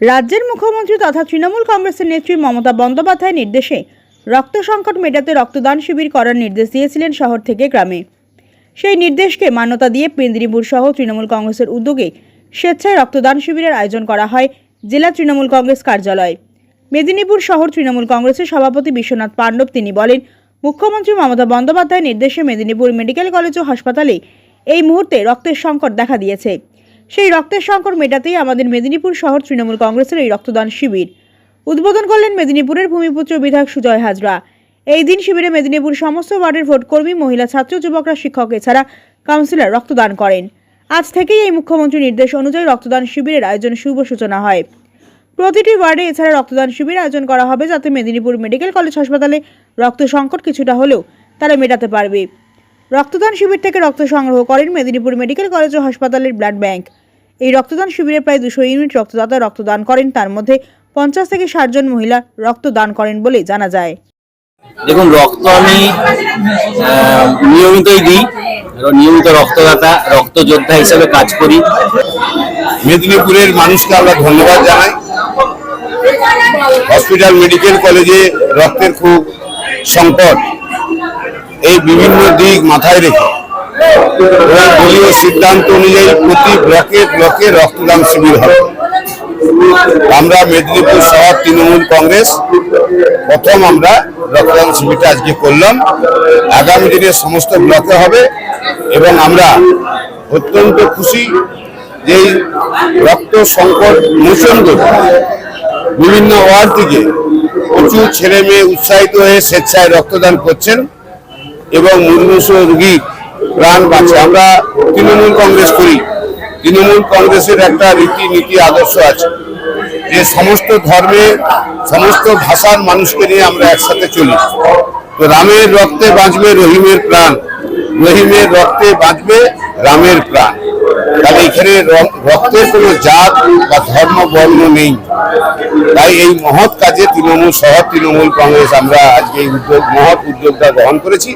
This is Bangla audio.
রাজ্যের মুখ্যমন্ত্রী তথা তৃণমূল কংগ্রেসের নেত্রী মমতা বন্দ্যোপাধ্যায়ের নির্দেশে রক্ত সংকট মেটাতে রক্তদান শিবির করার নির্দেশ দিয়েছিলেন শহর থেকে গ্রামে। সেই নির্দেশকে মান্যতা দিয়ে মেদিনীপুর সহ তৃণমূল কংগ্রেসের উদ্যোগে স্বেচ্ছায় রক্তদান শিবিরের আয়োজন করা হয় জেলা তৃণমূল কংগ্রেস কার্যালয়ে। মেদিনীপুর শহর তৃণমূল কংগ্রেসের সভাপতি বিশ্বনাথ পাণ্ডব তিনি বলেন, মুখ্যমন্ত্রী মমতা বন্দ্যোপাধ্যায়ের নির্দেশে মেদিনীপুর মেডিকেল কলেজ ও হাসপাতালে এই মুহূর্তে রক্তের সংকট দেখা দিয়েছে। সেই রক্তের সংকট মেটাতেই আমাদের মেদিনীপুর শহর তৃণমূল কংগ্রেসের এই রক্তদান শিবির। উদ্বোধন করলেন মেদিনীপুরের ভূমিপুত্র বিধায়ক সুজয় হাজরা। এই দিন শিবিরে মেদিনীপুর সমস্ত ওয়ার্ডের ভোটকর্মী, মহিলা ছাত্র, যুবকরা, শিক্ষক এছাড়া কাউন্সিলর রক্তদান করেন। আজ থেকেই এই মুখ্যমন্ত্রীর নির্দেশ অনুযায়ী রক্তদান শিবিরের আয়োজন শুভ সূচনা হয়। প্রতিটি ওয়ার্ডে এছাড়া রক্তদান শিবির আয়োজন করা হবে যাতে মেদিনীপুর মেডিকেল কলেজ হাসপাতালে রক্ত সংকট কিছুটা হলেও তারা মেটাতে পারবে। রক্তদান শিবির থেকে রক্ত সংগ্রহ করেন মেদিনীপুর মেডিকেল কলেজ ও হাসপাতালের ব্লাড ব্যাংক। এই রক্তদান শিবিরে প্রায় দুশো ইউনিট রক্তদাতা রক্তদান করেন। তার মধ্যে পঞ্চাশ থেকে ষাট জন মহিলা রক্তদান করেন বলে জানা যায়। দেখুন রক্ত আমি আহ, নিয়মিতই দিই। এবং নিয়মিত রক্তদাতা রক্তযোদ্ধা হিসেবে কাজ করি। মেদিনীপুরের মানুষকে আমরা ধন্যবাদ জানাই। হসপিটাল মেডিকেল কলেজে রক্তের খুব সংকট। এই বিভিন্ন দিক মাথায় রেখে দলীয় সিদ্ধান্ত অনুযায়ী প্রতি ব্লকে ব্লকে রক্তদান শিবির হবে। আমরা মেদিনীপুর শহর তৃণমূল কংগ্রেস, প্রথম আমরা রক্তদান শিবিরটা আজকে করলাম। আগামী দিনে সমস্ত ব্লকে হবে এবং আমরা অত্যন্ত খুশি যে রক্ত সংকট মোচন করে বিভিন্ন ওয়ার্ড থেকে প্রচুর ছেলে মেয়ে উৎসাহিত হয়ে স্বেচ্ছায় রক্তদান করছেন এবং মুর্মুষ রোগীর প্রাণ বাঁচে আমরা তৃণমূল কংগ্রেস করি। তৃণমূল কংগ্রেসের একটা রীতি নীতি আদর্শ আছে। যে সমস্ত ধর্মে, সমস্ত ভাষার মানুষকে নিয়ে আমরা একসাথে চলি। তো রামের রক্তে বাঁচবে রহিমের প্রাণ। রহিমের রক্তে বাঁচবে রামের প্রাণ। তাহলে এখানে রক্তের কোনো জাত বা ধর্ম বর্ণ নেই। তাই এই মহৎ কাজে তৃণমূল শহর তৃণমূল কংগ্রেস আমরা আজকে এই উদ্যোগ, মহৎ উদ্যোগটা গ্রহণ করেছি।